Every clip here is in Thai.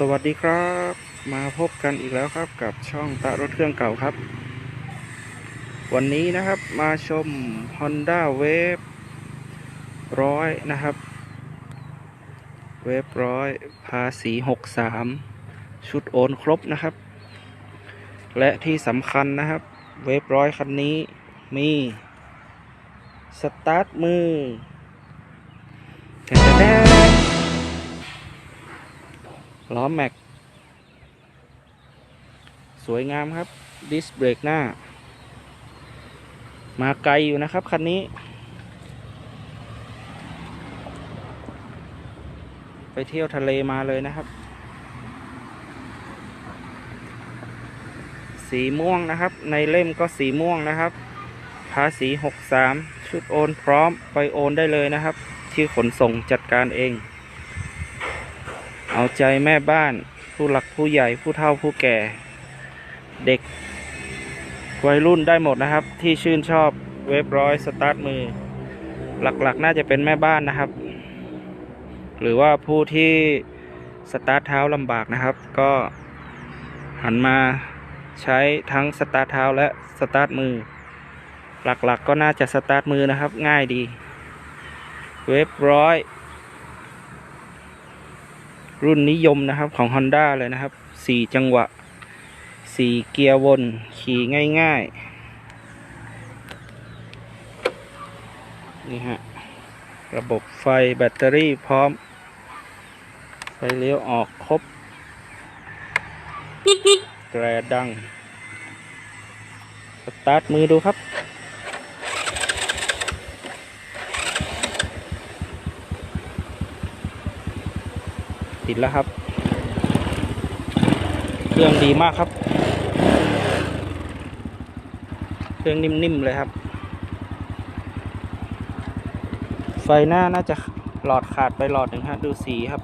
สวัสดีครับ มาพบกันอีกแล้วครับกับช่องตะรถเครื่องเก่าครับ วันนี้นะครับมาชม Honda Wave ร้อยนะครับ เวฟร้อยภาษี 63 ชุดโอนครบนะครับ และที่สำคัญนะครับ เวฟร้อยคันนี้มี สตาร์ทมือ ล้อแม็ก สวยงามครับ ดิสเบรกหน้า มาไกลอยู่นะครับ คันนี้ ไปเที่ยวทะเลมาเลยนะครับ สีม่วงนะครับ ในเล่มก็สีม่วงนะครับ ภาษี 63 ชุดโอนพร้อมไปโอนได้เลยนะครับ ที่ขนส่งจัดการเอง เอาใจแม่บ้าน ผู้หลักผู้ใหญ่ผู้เฒ่าผู้แก่ เด็ก วัยรุ่นได้หมดนะครับ ที่ชื่นชอบเว็บร้อยสตาร์ทมือ หลักๆ น่าจะเป็นแม่บ้านนะครับ หรือว่าผู้ที่สตาร์ทเท้าลำบากนะครับ ก็หันมาใช้ทั้งสตาร์ทเท้าและสตาร์ทมือ หลักๆก็น่าจะสตาร์ทมือนะครับ ง่ายดี เว็บร้อย รุ่นนิยมนะครับของ Honda เลยนะครับ 4 จังหวะ 4 เกียร์วน ขี่ง่ายๆ นี่ฮะ ระบบไฟแบตเตอรี่พร้อม ไฟเลี้ยวออกครบแตรดัง สตาร์ทมือดูครับ ติดแล้วครับ เครื่องดีมากครับ เครื่องนิ่มๆเลยครับ ไฟหน้าน่าจะหลอดขาดไปหลอดหนึ่งฮะดูสีครับ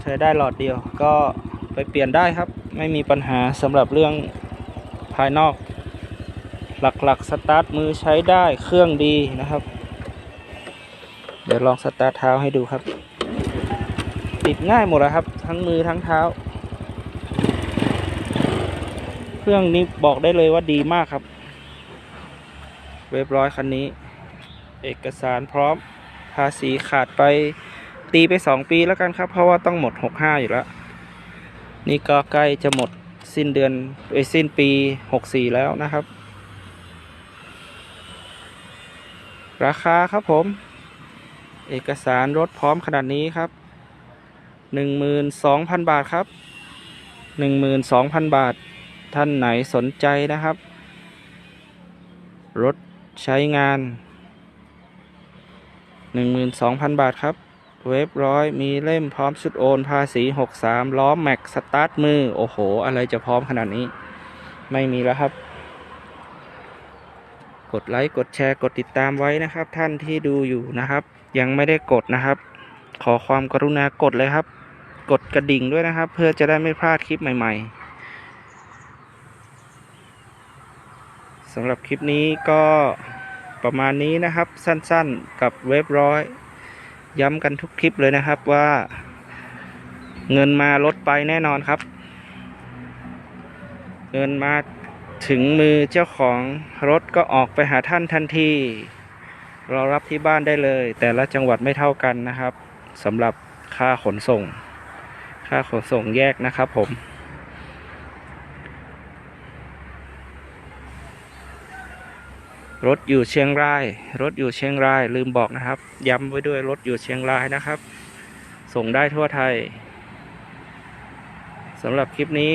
ใช้ได้หลอดเดียวก็ไปเปลี่ยนได้ครับ ไม่มีปัญหาสำหรับเรื่องภายนอก หลักๆ สตาร์ทมือใช้ได้เครื่องดีนะครับ เดี๋ยวลองสตาร์ทเท้าให้ดูครับ ติดง่ายหมดแล้วครับ ทั้งมือทั้งเท้า เครื่องนี้บอกได้เลยว่าดีมากครับ เรียบร้อยคันนี้ เอกสารพร้อมภาษีขาดไปตีไปสองปีแล้วกันครับ เพราะว่าต้องหมดหกห้าอยู่แล้ว นี่ก็ใกล้จะหมดสิ้นเดือนไอยสิ้นปีหกสี่แล้วนะครับ ราคาครับผม เอกสารรถพร้อมขนาดนี้ครับหนึ่งหมื่นสองพันบาทครับหนึ่งหมื่นสองพันบาท ท่านไหนสนใจนะครับ รถใช้งานหนึ่งหมื่นสองพันบาทครับ เว็บร้อยมีเล่มพร้อมชุดโอนภาษีหกสามล้อแม็กสตาร์ทมือ โอ้โห อะไรจะพร้อมขนาดนี้ ไม่มีแล้วครับ กดไลค์กดแชร์กดติดตามไว้นะครับ ท่านที่ดูอยู่นะครับ ยังไม่ได้กดนะครับ ขอความกรุณากดเลยครับ กดกระดิ่งด้วยนะครับ เพื่อจะได้ไม่พลาดคลิปใหม่ ๆสำหรับคลิปนี้ก็ประมาณนี้นะครับ สั้นๆกับเว็บร้อย ย้ำกันทุกคลิปเลยนะครับว่า เงินมาลดไปแน่นอนครับ เงินมา ถึงมือเจ้าของรถก็ออกไปหาท่านทันทีรอรับที่บ้านได้เลย แต่ละจังหวัดไม่เท่ากันนะครับสำหรับค่าขนส่ง ค่าขนส่งแยกนะครับผม รถอยู่เชียงราย รถอยู่เชียงราย ลืมบอกนะครับ ย้ำไว้ด้วยรถอยู่เชียงรายนะครับ ส่งได้ทั่วไทยสำหรับคลิปนี้